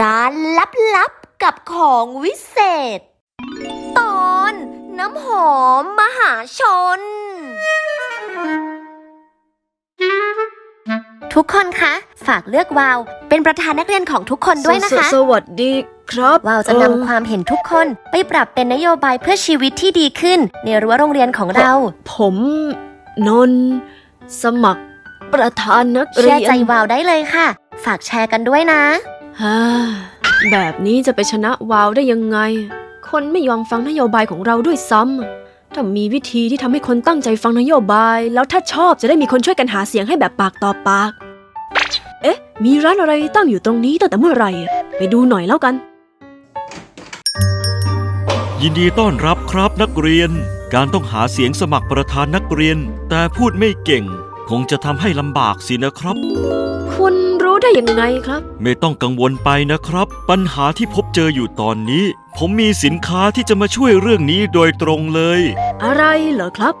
ร้านลับๆกับของวิเศษ ตอนน้ำหอมมหาชน ทุกคนคะฝากเลือกวาวเป็นประธานนักเรียนของทุกคนด้วยนะคะสสวัสดีครับวาวจะเอ่อนำความเห็นทุกคนไปปรับเป็นนโยบายเพื่อชีวิตที่ดีขึ้น ในรั้วโรงเรียนของเรา ผมนนท์สมัครประธานนักเรีเชื่อยนใจวาวได้เลยค่ะ ฝากแชร์กันด้วยนะ ฮ่าแบบนี้จะไปชนะวาวได้ยังไง คนไม่ยอมฟังนโยบายของเราด้วยซ้ำถ้ามีวิธีที่ทำให้คนตั้งใจฟังนโยบาย แล้วถ้าชอบจะได้มีคนช่วยกันหาเสียงให้แบบปากต่อปาก เอ๊ะ มีร้านอะไรตั้งอยู่ตรงนี้ตั้งแต่เมื่อไหร่ ไปดูหน่อยแล้วกัน ยินดีต้อนรับครับนักเรียน การต้องหาเสียงสมัครประธานนักเรียน แต่พูดไม่เก่ง คงจะทำให้ลำบากสินะครับ คุณรู้ได้ยังไงครับ ไม่ต้องกังวลไปนะครับ ปัญหาที่พบเจออยู่ตอนนี้ ผมมีสินค้าที่จะมาช่วยเรื่องนี้โดยตรงเลย อะไรเหรอครับ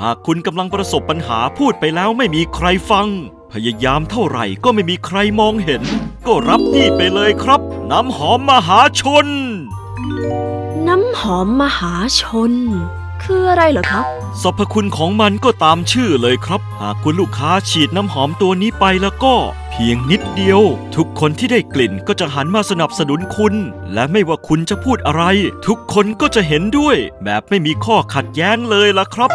หากคุณกำลังประสบปัญหาพูดไปแล้วไม่มีใครฟัง พยายามเท่าไหร่ก็ไม่มีใครมองเห็น ก็รับนี่ไปเลยครับ น้ำหอมมหาชน น้ำหอมมหาชน คืออะไรเหรอครับ สรรพคุณของมันก็ตามชื่อเลยครับ หากคุณลูกค้าฉีดน้ำหอมตัวนี้ไปแล้วก็ เพียงนิดเดียว ทุกคนที่ได้กลิ่นก็จะหันมาสนับสนุนคุณ และไม่ว่าคุณจะพูดอะไร ทุกคนก็จะเห็นด้วย แบบไม่มีข้อขัดแย้งเลยล่ะครับ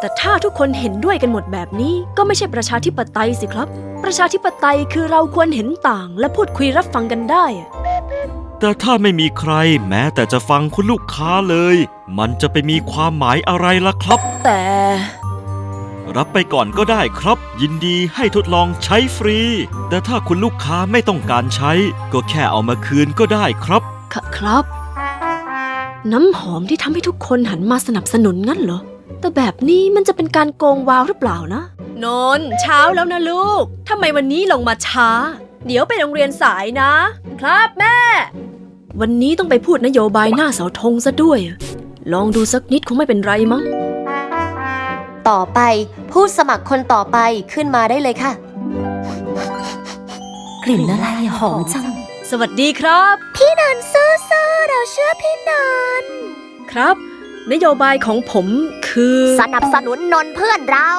แต่ถ้าทุกคนเห็นด้วยกันหมดแบบนี้ก็ไม่ใช่ประชาธิปไตยสิครับ ประชาธิปไตยคือเราควรเห็นต่าง และพูดคุยรับฟังกันได้อะ แต่ถ้าไม่มีใครแม้แต่จะฟังคุณลูกค้าเลย มันจะไปมีความหมายอะไรล่ะครับ แต่ รับไปก่อนก็ได้ครับ ยินดีให้ทดลองใช้ฟรี แต่ถ้าคุณลูกค้าไม่ต้องการใช้ ก็แค่เอามาคืนก็ได้ครับ คครับ น้ำหอมที่ทำให้ทุกคนหันมาสนับสนุนงั้นเหรอ แต่แบบนี้มันจะเป็นการโกงวาวหรือเปล่านะ นนท์เช้าแล้วนะลูก ทำไมวันนี้ลงมาช้า เดี๋ยวไปโรงเรียนสายนะ ครับแม่ วันนี้ต้องไปพูดนโยบายหน้าเสาธงซะด้วยอะลองดูสักนิดคงไม่เป็นไรมั้ง ต่อไปผู้สมัครคนต่อไปขึ้นมาได้เลยค่ะ กลิ่นอะไรหอมจัง สวัสดีครับ พี่นนท์สู้ๆเราเชื่อพี่นนท์ครับ นโยบายของผมคือ สนับสนุนนนท์เพื่อนเรา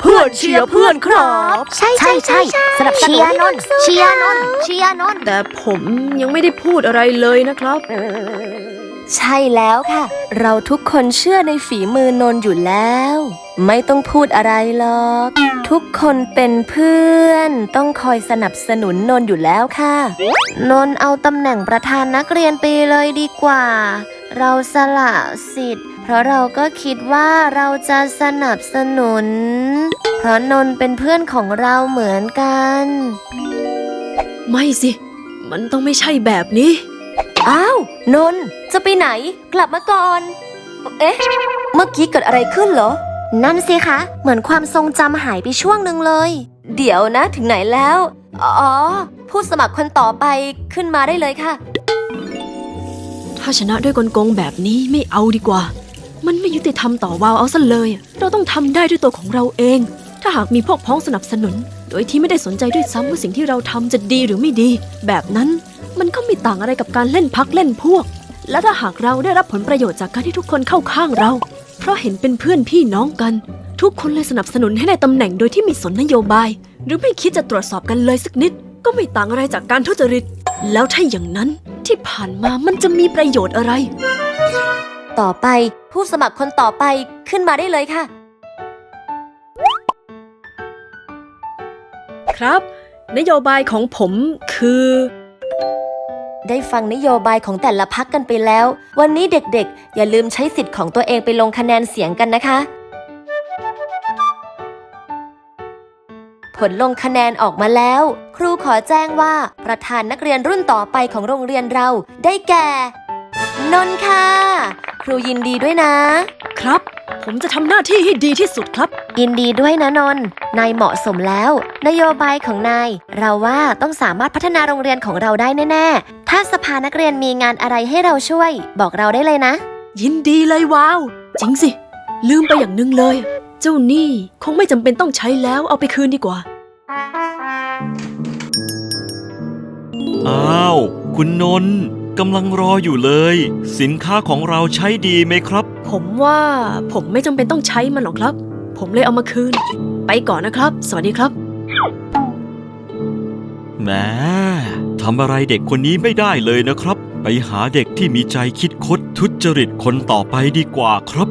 เพื่อนเชียร์เพื่อนครับ ใช่ใช่ใช่สนับสนุนนนท์เชียร์นนท์เชียร์นนท์แต่ผมยังไม่ได้พูดอะไรเลยนะครับ ใช่แล้วค่ะ เราทุกคนเชื่อในฝีมือนนท์อยู่แล้ว ไม่ต้องพูดอะไรหรอก ทุกคนเป็นเพื่อน ต้องคอยสนับสนุนนนท์อยู่แล้วค่ะ นนท์เอาตำแหน่งประธานนักเรียนไปเลยดีกว่า เราสละสิทธิ์ เพราะเราก็คิดว่าเราจะสนับสนุน เพราะนนท์เป็นเพื่อนของเราเหมือนกัน ไม่สิ มันต้องไม่ใช่แบบนี้ อ้าว นนท์จะไปไหน กลับมาก่อน เอ๊ะ เมื่อกี้เกิดอะไรขึ้นเหรอ นั่นสิคะ เหมือนความทรงจำหายไปช่วงหนึ่งเลย เดี๋ยวนะถึงไหนแล้ว อ๋อ ผู้สมัครคนต่อไปขึ้นมาได้เลยค่ะ ถ้าชนะด้วยกลโกงแบบนี้ไม่เอาดีกว่า มันไม่ยุติธรรมต่อวาวเอาซะเลย เราต้องทำได้ด้วยตัวของเราเอง ถ้าหากมีพวกพ้องสนับสนุน โดยที่ไม่ได้สนใจด้วยซ้ำว่าสิ่งที่เราทำจะดีหรือไม่ดี แบบนั้นมันก็ไม่ต่างอะไรกับการเล่นพักเล่นพวก และถ้าหากเราได้รับผลประโยชน์จากการที่ทุกคนเข้าข้างเรา เพราะเห็นเป็นเพื่อนพี่น้องกัน ทุกคนเลยสนับสนุนให้ในตำแหน่งโดยที่ม่สนนโยบาย หรือไม่คิดจะตรวจสอบกันเลยสักนิด ก็ไม่ต่างอะไรจากการทุจริต แล้วถ้าอย่างนั้น ที่ผ่านมามันจะมีประโยชน์อะไร ต่อไปผู้สมัครคนต่อไปขึ้นมาได้เลยค่ะ ครับ นโยบายของผมคือ ได้ฟังนโยบายของแต่ละพักกันไปแล้ว วันนี้เด็กๆ อย่าลืมใช้สิทธิ์ของตัวเองไปลงคะแนนเสียงกันนะคะ ผลลงคะแนนออกมาแล้ว ครูขอแจ้งว่าประธานนักเรียนรุ่นต่อไปของโรงเรียนเราได้แก่ นนท์ค่ะ ครูยินดีด้วยนะ ครับ ผมจะทำหน้าที่ให้ดีที่สุดครับ ยินดีด้วยนะนนท์นายเหมาะสมแล้ว นโยบายของนาย เราว่าต้องสามารถพัฒนาโรงเรียนของเราได้แน่ๆ ถ้าสภานักเรียนมีงานอะไรให้เราช่วย บอกเราได้เลยนะ ยินดีเลยว้าว จริงสิ ลืมไปอย่างหนึงเลย เจ้าหนี่คงไม่จำเป็นต้องใช้แล้วเอาไปคืนดีกว่า อ้าว คุณนนท์กำลังรออยู่เลย สินค้าของเราใช้ดีไหมครับ ผมว่าผมไม่จำเป็นต้องใช้มันหรอกครับ ผมเลยเอามาคืน ไปก่อนนะครับ สวัสดีครับ แหมทำอะไรเด็กคนนี้ไม่ได้เลยนะครับ ไปหาเด็กที่มีใจคิดคดทุจริตคนต่อไปดีกว่าครับ